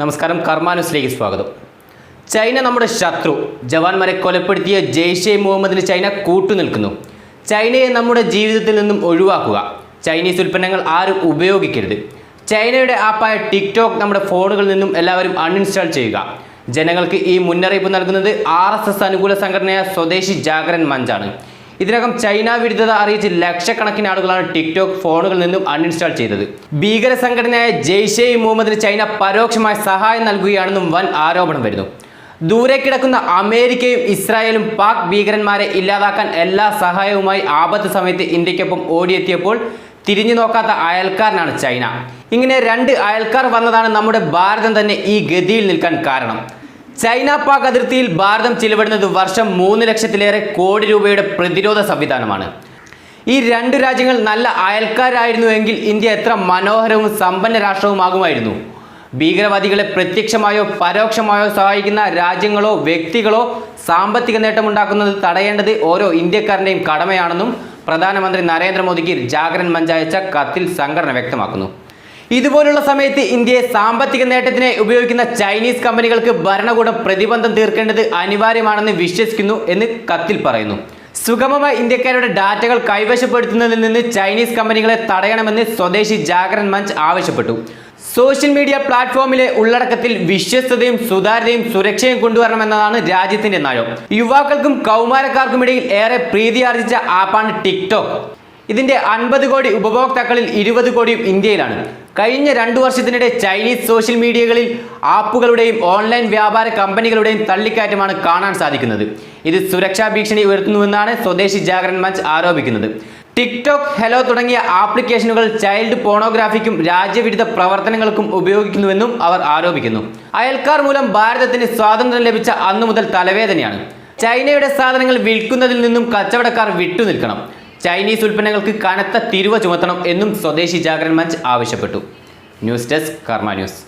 നമസ്കാരം കർമാനുസിലേക്ക് സ്വാഗതം. ചൈന നമ്മുടെ ശത്രു ജവാന്മാരെ കൊലപ്പെടുത്തിയ ജെയ്ഷെ മുഹമ്മദിന് ചൈന കൂട്ടുനിൽക്കുന്നു ചൈനയെ നമ്മുടെ ജീവിതത്തിൽ നിന്നും ഒഴിവാക്കുക. ചൈനീസ് ഉൽപ്പന്നങ്ങൾ ആരും ഉപയോഗിക്കരുത്. ചൈനയുടെ ആപ്പായ ടിക്ടോക്ക് നമ്മുടെ ഫോണുകളിൽ നിന്നും എല്ലാവരും അൺഇൻസ്റ്റാൾ ചെയ്യുക. ജനങ്ങൾക്ക് ഈ മുന്നറിയിപ്പ് നൽകുന്നത് ആർ അനുകൂല സംഘടനയായ സ്വദേശി ജാഗരൻ മഞ്ചാണ്. ഇതിനകം ചൈന വിരുദ്ധത അറിയിച്ച് ലക്ഷക്കണക്കിന് ആളുകളാണ് ടിക്ടോക്ക് ഫോണുകളിൽ നിന്നും അൺഇൻസ്റ്റാൾ ചെയ്തത്. ഭീകര സംഘടനയായ ജെയ്ഷെ മുഹമ്മദിന് ചൈന പരോക്ഷമായ സഹായം നൽകുകയാണെന്നും വൻ ആരോപണം വരുന്നു. ദൂരെ കിടക്കുന്ന അമേരിക്കയും ഇസ്രായേലും പാക് ഭീകരന്മാരെ ഇല്ലാതാക്കാൻ എല്ലാ സഹായവുമായി ആപത്ത് സമയത്ത് ഇന്ത്യക്കൊപ്പം ഓടിയെത്തിയപ്പോൾ തിരിഞ്ഞു നോക്കാത്ത അയൽക്കാരനാണ് ചൈന. ഇങ്ങനെ രണ്ട് അയൽക്കാർ വന്നതാണ് നമ്മുടെ ഭാരതം തന്നെ ഈ ഗതിയിൽ നിൽക്കാൻ കാരണം. ചൈന പാക് അതിർത്തിയിൽ ഭാരതം ചിലവിടുന്നത് വർഷം മൂന്ന് ലക്ഷത്തിലേറെ കോടി രൂപയുടെ പ്രതിരോധ സംവിധാനമാണ്. ഈ രണ്ട് രാജ്യങ്ങൾ നല്ല അയൽക്കാരായിരുന്നുവെങ്കിൽ ഇന്ത്യ എത്ര മനോഹരവും സമ്പന്ന രാഷ്ട്രവുമാകുമായിരുന്നു. ഭീകരവാദികളെ പ്രത്യക്ഷമായോ പരോക്ഷമായോ സഹായിക്കുന്ന രാജ്യങ്ങളോ വ്യക്തികളോ സാമ്പത്തിക നേട്ടമുണ്ടാക്കുന്നത് തടയേണ്ടത് ഓരോ ഇന്ത്യക്കാരന്റെയും കടമയാണെന്നും പ്രധാനമന്ത്രി നരേന്ദ്രമോദിക്ക് ജാഗരൻ മഞ്ച് അയച്ച കത്തിൽ സംഘടന വ്യക്തമാക്കുന്നു. ഇതുപോലുള്ള സമയത്ത് ഇന്ത്യയെ സാമ്പത്തിക നേട്ടത്തിനെ ഉപയോഗിക്കുന്ന ചൈനീസ് കമ്പനികൾക്ക് ഭരണകൂടം പ്രതിബന്ധം തീർക്കേണ്ടത് അനിവാര്യമാണെന്ന് വിശ്വസിക്കുന്നു എന്ന് കത്തിൽ പറയുന്നു. സുഗമമായി ഇന്ത്യക്കാരുടെ ഡാറ്റകൾ കൈവശപ്പെടുത്തുന്നതിൽ നിന്ന് ചൈനീസ് കമ്പനികളെ തടയണമെന്ന് സ്വദേശി ജാഗരൻ മഞ്ച് ആവശ്യപ്പെട്ടു. സോഷ്യൽ മീഡിയ പ്ലാറ്റ്ഫോമിലെ ഉള്ളടക്കത്തിൽ വിശ്വസ്തതയും സുതാര്യതയും സുരക്ഷയും കൊണ്ടുവരണമെന്നതാണ് രാജ്യത്തിന്റെ നയം. യുവാക്കൾക്കും കൗമാരക്കാർക്കുമിടയിൽ ഏറെ പ്രീതി ആർജിച്ച ആപ്പാണ് ടിക്ടോക്ക്. ഇതിന്റെ അൻപത് കോടി ഉപഭോക്താക്കളിൽ ഇരുപത് കോടിയും ഇന്ത്യയിലാണ്. കഴിഞ്ഞ രണ്ടു വർഷത്തിനിടെ ചൈനീസ് സോഷ്യൽ മീഡിയകളിൽ ആപ്പുകളുടെയും ഓൺലൈൻ വ്യാപാര കമ്പനികളുടെയും തള്ളിക്കയറ്റമാണ് കാണാൻ സാധിക്കുന്നത്. ഇത് സുരക്ഷാ ഭീഷണി ഉയർത്തുന്നുവെന്നാണ് സ്വദേശി ജാഗരൺ മഞ്ച് ആരോപിക്കുന്നത്. ടിക്ടോക്ക് ഹെലോ തുടങ്ങിയ ആപ്ലിക്കേഷനുകൾ ചൈൽഡ് പോണോഗ്രാഫിക്കും രാജ്യവിരുദ്ധ പ്രവർത്തനങ്ങൾക്കും ഉപയോഗിക്കുന്നുവെന്നും അവർ ആരോപിക്കുന്നു. അയൽക്കാർ മൂലം ഭാരതത്തിന് സ്വാതന്ത്ര്യം ലഭിച്ച അന്നു മുതൽ തലവേദനയാണ്. ചൈനയുടെ സാധനങ്ങൾ വിൽക്കുന്നതിൽ നിന്നും കച്ചവടക്കാർ വിട്ടുനിൽക്കണം. ചൈനീസ് ഉൽപ്പന്നങ്ങൾക്ക് കനത്ത തിരുവ ചുമത്തണം എന്നും സ്വദേശി ജാഗരൻ മഞ്ച് ആവശ്യപ്പെട്ടു. News desk Karma news.